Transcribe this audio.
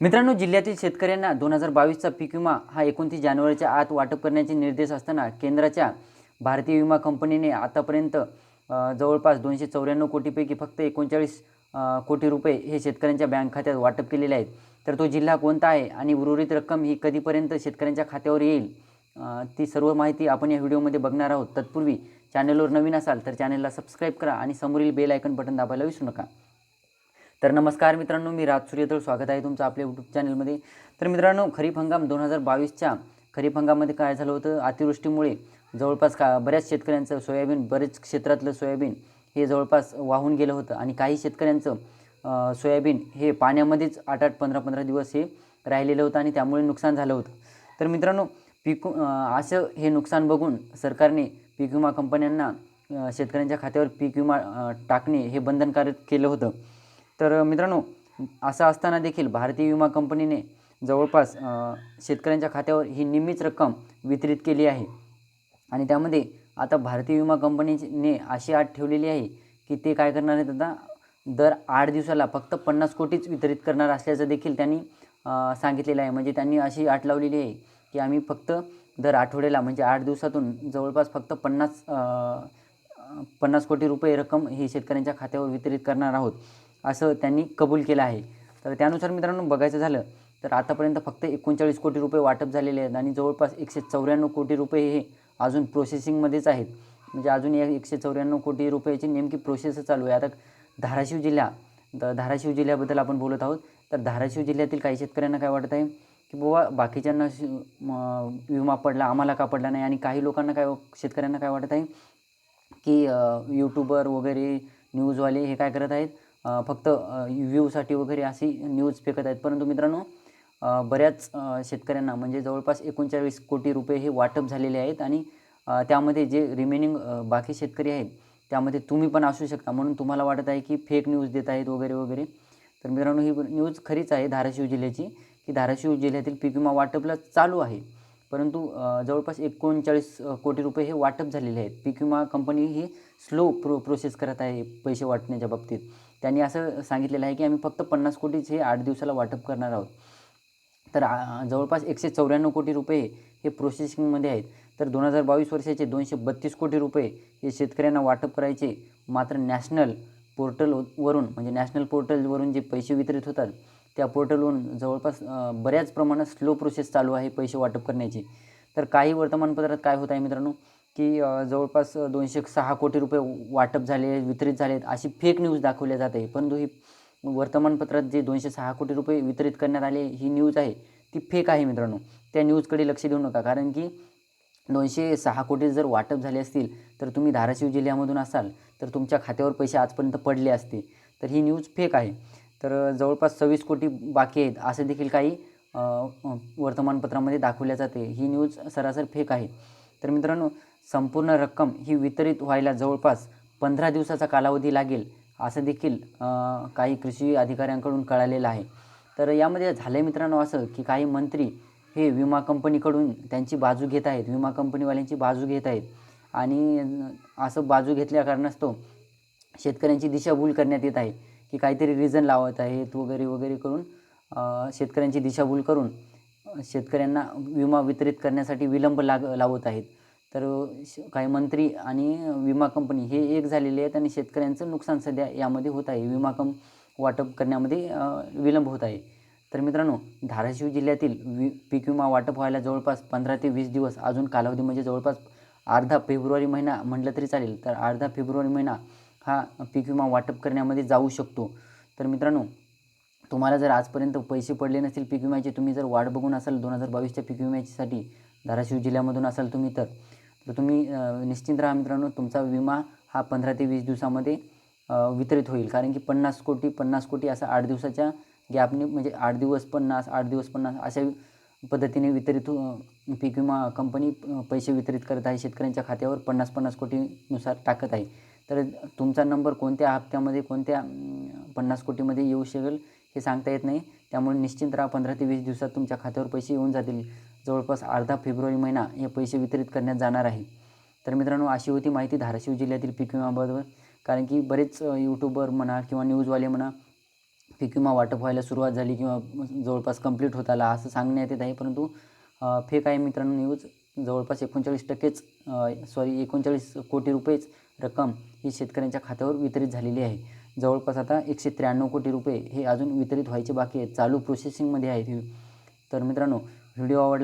मित्रांनो जिल्ह्यातील शेतकऱ्यांना दोन हजार बावीसचा पीक विमा हा एकोणतीस जानेवारीच्या आत वाटप करण्याचे निर्देश असताना केंद्राच्या भारतीय विमा कंपनीने आतापर्यंत जवळपास दोनशे चौऱ्याण्णव कोटीपैकी फक्त एकोणचाळीस कोटी रुपये हे शेतकऱ्यांच्या बँक खात्यात वाटप केलेले आहेत. तर तो जिल्हा कोणता आहे आणि उर्वरित रक्कम ही कधीपर्यंत शेतकऱ्यांच्या खात्यावर येईल? ती सर्व माहिती आपण या व्हिडिओमध्ये बघणार आहोत. तत्पूर्वी चॅनलवर नवीन असाल तर चॅनलला सबस्क्राईब करा आणि समोरील बेल आयकन बटन दाबायला विसरू नका. तर नमस्कार मित्रांनो मी राज सूर्यतळ स्वागत आहे तुमचं आपल्या यूट्यूब चॅनलमध्ये तर मित्रांनो खरीप हंगाम दोन हजार बावीसच्या खरीप हंगामामध्ये काय झालं होतं? अतिवृष्टीमुळे जवळपास का बऱ्याच शेतकऱ्यांचं सोयाबीन बरेच क्षेत्रातलं सोयाबीन हे जवळपास वाहून गेलं होतं. आणि काही शेतकऱ्यांचं सोयाबीन हे पाण्यामध्येच आठ आठ पंधरा पंधरा दिवस हे राहिलेलं होतं आणि त्यामुळे नुकसान झालं होतं. तर मित्रांनो पीक असं हे नुकसान बघून सरकारने पीक विमा कंपन्यांना शेतकऱ्यांच्या खात्यावर पीक विमा टाकणे हे बंधनकारक केलं होतं. तर मित्रांनो असं असताना देखील भारतीय विमा कंपनीने जवळपास शेतकऱ्यांच्या खात्यावर ही निम्मीच रक्कम वितरित केली आहे. आणि त्यामध्ये आता भारतीय विमा कंपनीने अशी आट ठेवलेली आहे की ते काय करणार आहेत आता? दर आठ दिवसाला फक्त पन्नास कोटीच वितरित करणार असल्याचं देखील त्यांनी सांगितलेलं आहे. म्हणजे त्यांनी अशी आट लावलेली आहे की आम्ही फक्त दर आठवड्याला म्हणजे आठ दिवसातून जवळपास फक्त पन्नास पन्नास कोटी रुपये रक्कम ही शेतकऱ्यांच्या खात्यावर वितरित करणार आहोत. असं त्यांनी कबूल केलं आहे. तर त्यानुसार मित्रांनो बघायचं झालं तर आतापर्यंत फक्त एकोणचाळीस कोटी रुपये वाटप झालेले आहेत आणि जवळपास एकशे चौऱ्याण्णव कोटी रुपये हे अजून प्रोसेसिंगमध्येच आहेत. म्हणजे अजून या एकशे चौऱ्याण्णव कोटी रुपयाची नेमकी प्रोसेस चालू आहे. आता धाराशिव जिल्हा द- धाराशिव जिल्ह्याबद्दल आपण बोलत आहोत. तर धाराशिव जिल्ह्यातील काही शेतकऱ्यांना काय वाटत आहे? की बाबा बाकीच्यांना विमा पडला आम्हाला का पडला नाही? आणि काही लोकांना काय शेतकऱ्यांना काय वाटत आहे? की यूट्यूबर वगैरे न्यूजवाले हे काय करत आहेत? फक्त व्ह्यूसाठी वगैरे अशी न्यूज फेकत आहेत. परंतु मित्रांनो बऱ्याच शेतकऱ्यांना म्हणजे जवळपास एकोणचाळीस कोटी रुपये हे वाटप झालेले आहेत आणि त्यामध्ये जे रिमेनिंग बाकी शेतकरी आहेत त्यामध्ये तुम्ही पण असू शकता. म्हणून तुम्हाला वाटत आहे की फेक न्यूज देत आहेत वगैरे वगैरे. तर मित्रांनो ही न्यूज खरीच आहे धाराशिव जिल्ह्याची की धाराशिव जिल्ह्यातील पीक विमा वाटपला चालू आहे. परंतु जवळपास एकोणचाळीस कोटी रुपये हे वाटप झालेले आहेत. पीक विमा कंपनी ही स्लो प्रो प्रोसेस करत आहे पैसे वाटण्याच्या बाबतीत. त्यांनी असं सांगितलेलं आहे की आम्ही फक्त पन्नास कोटीच हे आठ दिवसाला वाटप करणार आहोत. तर जवळपास एकशे चौऱ्याण्णव कोटी रुपये हे प्रोसेसिंगमध्ये आहेत. तर दोन हजार बावीस वर्षाचे दोनशे बत्तीस कोटी रुपये हे शेतकऱ्यांना वाटप करायचे मात्र नॅशनल पोर्टलवरून म्हणजे नॅशनल पोर्टलवरून जे पैसे वितरित होतात त्या पोर्टलवरून जवळपास बऱ्याच प्रमाणात स्लो प्रोसेस चालू आहे पैसे वाटप करण्याची. तर काही वर्तमानपत्रात काय होत आहे मित्रांनो? की जवळपास दोनशे सहा कोटी रुपये वाटप झाले वितरित झालेत अशी फेक न्यूज दाखवल्या जात. आहे परंतु ही वर्तमानपत्रात जे दोनशे सहा कोटी रुपये वितरित करण्यात आले ही न्यूज आहे ती फेक आहे मित्रांनो. त्या न्यूजकडे लक्ष देऊ नका. कारण की दोनशे सहा कोटी जर वाटप झाले असतील तर तुम्ही धाराशिव जिल्ह्यामधून असाल तर तुमच्या खात्यावर पैसे आजपर्यंत पडले असते तर ही न्यूज फेक आहे. तर जवळपास सव्वीस कोटी बाकी आहेत असं देखील काही वर्तमानपत्रामध्ये दाखवल्या जाते. ही न्यूज सरासर फेक आहे. तर मित्रांनो संपूर्ण रक्कम ही वितरित व्हायला जवळपास पंधरा दिवसाचा कालावधी लागेल असं देखील काही कृषी अधिकाऱ्यांकडून कळालेलं आहे. तर यामध्ये झालं आहे मित्रांनो असं की काही मंत्री हे विमा कंपनीकडून त्यांची बाजू घेत आहेत विमा कंपनीवाल्यांची बाजू घेत आहेत आणि असं बाजू घेतल्या कारणास्तव शेतकऱ्यांची दिशाभूल करण्यात येत आहे की काहीतरी रिझन लावत आहेत वगैरे वगैरे करून शेतकऱ्यांची दिशाभूल करून. शेतकऱ्यांना विमा वितरित करण्यासाठी विलंब लाग लावत आहेत. तर श- काही मंत्री आणि विमा कंपनी हे एक झालेले आहेत आणि शेतकऱ्यांचं नुकसान सध्या यामध्ये होत आहे. विमा कं वाटप करण्यामध्ये विलंब होत आहे. तर मित्रांनो धाराशिव जिल्ह्यातील वि पीक विमा वाटप व्हायला जवळपास पंधरा ते वीस दिवस अजून कालावधी म्हणजे जवळपास अर्धा फेब्रुवारी महिना म्हटलं तरी चालेल. तर अर्धा फेब्रुवारी महिना हा पीक विमा वाटप करण्यामध्ये जाऊ शकतो. तर मित्रांनो तुम्हाला जर आजपर्यंत पैसे पडले नसतील पीक विम्याचे तुम्ही जर वाट बघून असाल दोन हजार बावीसच्या पीक विम्याच्यासाठी धाराशिव जिल्ह्यामधून असाल तुम्ही तर तर तुम्ही निश्चिंत राहा मित्रांनो तुमचा विमा हा पंधरा ते वीस दिवसामध्ये वितरित होईल. कारण की पन्नास कोटी पन्नास कोटी असा आठ दिवसाच्या गॅपने म्हणजे आठ दिवस पन्नास आठ दिवस पन्नास अशा पद्धतीने वितरित पीक विमा कंपनी पैसे वितरित करत आहे शेतकऱ्यांच्या खात्यावर पन्नास पन्नास कोटीनुसार टाकत आहे. तर तुमचा नंबर कोणत्या हप्त्यामध्ये कोणत्या पन्नास कोटीमध्ये येऊ शकेल हे सांगता येत नाही. त्यामुळे निश्चिंत राहा पंधरा ते वीस दिवसात तुमच्या खात्यावर पैसे येऊन जातील. जवळपास अर्धा फेब्रुवारी महिना हे पैसे वितरित करण्यात जाणार आहे. तर मित्रांनो अशी होती माहिती धाराशिव जिल्ह्यातील पीक विमाबद्दल कारण की बरेच यूट्यूबर म्हणा किंवा न्यूजवाले म्हणा पीक विमा वाटप व्हायला सुरुवात झाली किंवा जवळपास कंप्लीट होत आला असं सांगण्यात येत आहे. परंतु फेक आहे मित्रांनो न्यूज जवळपास एकोणचाळीस टक्केच सॉरी एकोणचाळीस कोटी रुपयेच रक्कम ही शेतकऱ्यांच्या खात्यावर वितरित झालेली आहे. जवळपास आता एकशे त्र्याण्णव कोटी रुपये हे अजून वितरित व्हायचे बाकी आहेत. चालू प्रोसेसिंगमध्ये आहेत तर मित्रांनो व्हिडिओ आवडला